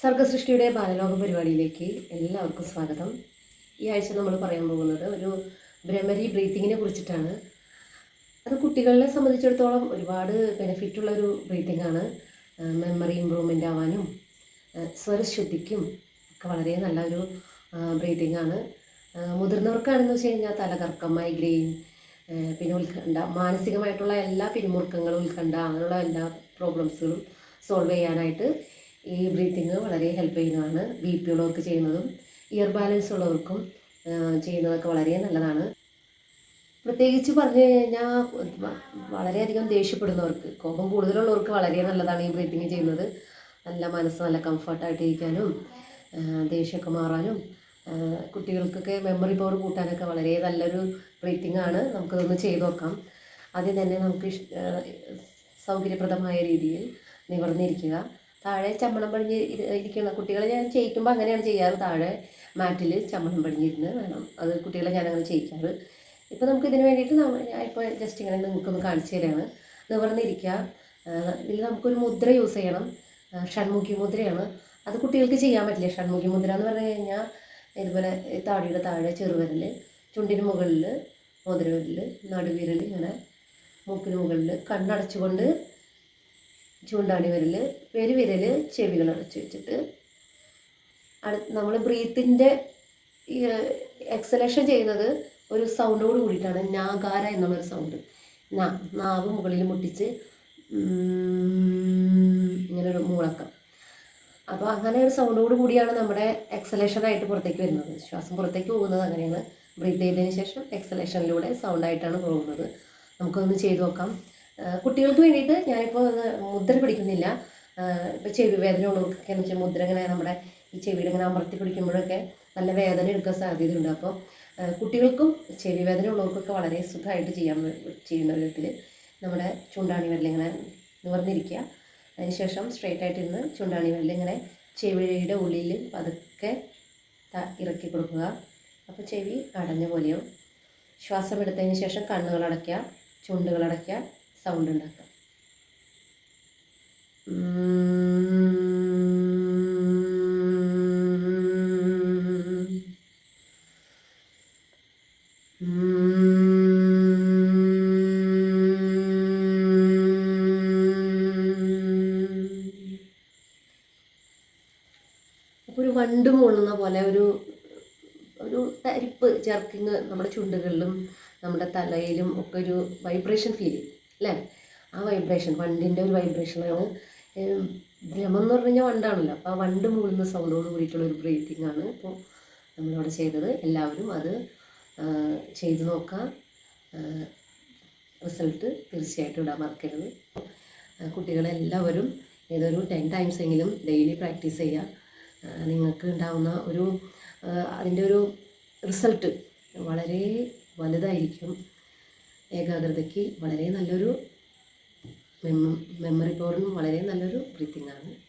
സർഗസൃഷ്ടിയുടെ ബാലലോക പരിപാടിയിലേക്ക് എല്ലാവർക്കും സ്വാഗതം. ഈ ആഴ്ച നമ്മൾ പറയാൻ പോകുന്നത് ഒരു ബ്രഹ്മരി ബ്രീത്തിങ്ങിനെ കുറിച്ചിട്ടാണ്. അത് കുട്ടികളെ സംബന്ധിച്ചിടത്തോളം ഒരുപാട് ബെനിഫിറ്റ് ഉള്ള ഒരു ബ്രീത്തിങ് ആണ് മെമ്മറി ഇമ്പ്രൂവ്മെന്റ് ആവാനും സ്വരശുദ്ധിക്കും ഒക്കെ വളരെ നല്ലൊരു ബ്രീത്തിങ് ആണ്. മുതിർന്നവർക്കാണെന്ന് വെച്ച് കഴിഞ്ഞാൽ തലകർക്കം മൈഗ്രെയിൻ പിന്നെ ഉത്കണ്ഠ മാനസികമായിട്ടുള്ള എല്ലാ പിരിമുറുക്കങ്ങളും ഉത്കണ്ഠ അങ്ങനെയുള്ള എല്ലാ പ്രോബ്ലംസുകളും സോൾവ് ചെയ്യാനായിട്ട് ഈ ബ്രീത്തിങ് വളരെ ഹെൽപ്പ് ചെയ്യുന്നതാണ്. ബി പി ഉള്ളവർക്ക് ചെയ്യുന്നതും ഇയർ ബാലൻസ് ഉള്ളവർക്കും ചെയ്യുന്നതൊക്കെ വളരെ നല്ലതാണ്. പ്രത്യേകിച്ച് പറഞ്ഞു കഴിഞ്ഞാൽ വളരെയധികം ദേഷ്യപ്പെടുന്നവർക്ക് കോപം കൂടുതലുള്ളവർക്ക് വളരെ നല്ലതാണ് ഈ ബ്രീത്തിങ് ചെയ്യുന്നത്. നല്ല മനസ്സ് നല്ല കംഫർട്ടായിട്ട് ഇരിക്കാനും ദേഷ്യമൊക്കെ മാറാനും കുട്ടികൾക്കൊക്കെ മെമ്മറി പവർ കൂട്ടാനൊക്കെ വളരെ നല്ലൊരു ബ്രീത്തിങ് ആണ്. നമുക്കതൊന്ന് ചെയ്തു നോക്കാം. ആദ്യം തന്നെ നമുക്ക് സൗകര്യപ്രദമായ രീതിയിൽ നിവർന്നിരിക്കുക. താഴെ ചമ്മണം പടിഞ്ഞ് ഇരിക്കണം കുട്ടികളെ ഞാൻ ചെയ്യിക്കുമ്പോൾ അങ്ങനെയാണ് ചെയ്യാറ്. താഴെ മാറ്റിൽ ചമ്മണം പടിഞ്ഞിരുന്ന് വേണം. അത് കുട്ടികളെ ഞാൻ അങ്ങനെ ചെയ്യിക്കാറ്. ഇപ്പോൾ നമുക്ക് ഇതിന് വേണ്ടിയിട്ട് ഇപ്പോൾ ജസ്റ്റ് ഇങ്ങനെ നിങ്ങൾക്കൊന്ന് കാണിച്ചു തരാണ്. നിവർന്നിരിക്കുക. ഇതിൽ നമുക്കൊരു മുദ്ര യൂസ് ചെയ്യണം. ഷൺമുഖി മുദ്രയാണ്. അത് കുട്ടികൾക്ക് ചെയ്യാൻ പറ്റില്ല? ഷൺമുഖി മുദ്ര എന്ന് പറഞ്ഞു കഴിഞ്ഞാൽ ഇതുപോലെ താടിയുടെ താഴെ ചെറുവിരൽ ചുണ്ടിന് മുകളിൽ മുദ്രവിരൽ നടുവിരൽ ഇങ്ങനെ മൂക്കിന് മുകളിൽ കണ്ണടച്ചുകൊണ്ട് ചൂണ്ടാണി വിരൽ പെരുവിരൽ ചെവികൾ അടച്ചു വെച്ചിട്ട് നമ്മൾ ബ്രീത്തിന്റെ എക്സലേഷൻ ചെയ്യുന്നത് ഒരു സൗണ്ടോട് കൂടിയിട്ടാണ്. നാഗാര എന്നുള്ളൊരു സൗണ്ട്. നാ നാവ് മുകളിൽ മുട്ടിച്ച് ഇങ്ങനൊരു മൂളക്കം. അപ്പോൾ അങ്ങനെ ഒരു സൗണ്ടോട് കൂടിയാണ് നമ്മുടെ എക്സലേഷനായിട്ട് പുറത്തേക്ക് വരുന്നത്. ശ്വാസം പുറത്തേക്ക് പോകുന്നത് അങ്ങനെയാണ്. ബ്രീത്ത് ചെയ്തതിന് ശേഷം എക്സലേഷനിലൂടെ സൗണ്ടായിട്ടാണ് പോകുന്നത്. നമുക്കൊന്ന് ചെയ്തു നോക്കാം. കുട്ടികൾക്ക് വേണ്ടിയിട്ട് ഞാനിപ്പോൾ മുദ്ര പിടിക്കുന്നില്ല. ഇപ്പോൾ ചെവി വേദന ഉള്ളവർക്കൊക്കെ എന്ന് വെച്ചാൽ മുദ്ര ഇങ്ങനെ നമ്മുടെ ഈ ചെവിയിൽ ഇങ്ങനെ അമർത്തി പിടിക്കുമ്പോഴൊക്കെ നല്ല വേദന എടുക്കാൻ സാധ്യതയുണ്ട്. അപ്പോൾ കുട്ടികൾക്കും ചെവി വേദന ഉള്ളവർക്കൊക്കെ വളരെ സുഖമായിട്ട് ചെയ്യാൻ ചെയ്യുന്ന വിധത്തിൽ നമ്മുടെ ചൂണ്ടാണി വിരൽ ഇങ്ങനെ നിവർന്നിരിക്കുക. അതിനുശേഷം സ്ട്രെയിറ്റ് ആയിട്ട് ഇരുന്ന് ചൂണ്ടാണി വിരൽ ഇങ്ങനെ ചെവിയുടെ ഉള്ളിൽ പതുക്കെ ഇറക്കി കൊടുക്കുക. അപ്പോൾ ചെവി അടഞ്ഞ പോലെയും ശ്വാസം എടുത്തതിന് ശേഷം കണ്ണുകൾ അടയ്ക്കുക ചുണ്ടുകൾ അടയ്ക്കുക. സൗണ്ട് ഉണ്ടാക്കുക ഉം. അപ്പോൾ ഒരു വണ്ട് മൂളുന്ന പോലെ ഒരു ഒരു തരിപ്പ് ജർക്കിങ് നമ്മുടെ ചുണ്ടുകളിലും നമ്മുടെ തലയിലും ഒക്കെ ഒരു വൈബ്രേഷൻ ഫീൽ ചെയ്യും അല്ലേ? ആ വൈബ്രേഷൻ വണ്ടിന്റെ ഒരു വൈബ്രേഷനാണ് ഭ്രമം എന്ന് പറഞ്ഞു കഴിഞ്ഞാൽ വണ്ടാണല്ലോ. അപ്പോൾ ആ വണ്ട് മൂളുന്ന സൗണ്ടോട് കൂടിയിട്ടുള്ള ഒരു ബ്രീത്തിങ് ആണ് ഇപ്പോൾ നമ്മളിവിടെ ചെയ്തത്. എല്ലാവരും അത് ചെയ്തു നോക്കാം റിസൾട്ട് തീർച്ചയായിട്ടും ഇടാൻ മറക്കരുത്. കുട്ടികളെല്ലാവരും ഏതൊരു ടെൻ ടൈംസ് എങ്കിലും ഡെയിലി പ്രാക്ടീസ് ചെയ്യുക. നിങ്ങൾക്ക് ഉണ്ടാവുന്ന ഒരു അതിന്റെ ഒരു റിസൾട്ട് വളരെ വലുതായിരിക്കും. ഏകാഗ്രതയ്ക്ക് വളരെ നല്ലൊരു മെമ്മറി പവറിനും വളരെ നല്ലൊരു ബ്രീത്തിങ് ആണ്.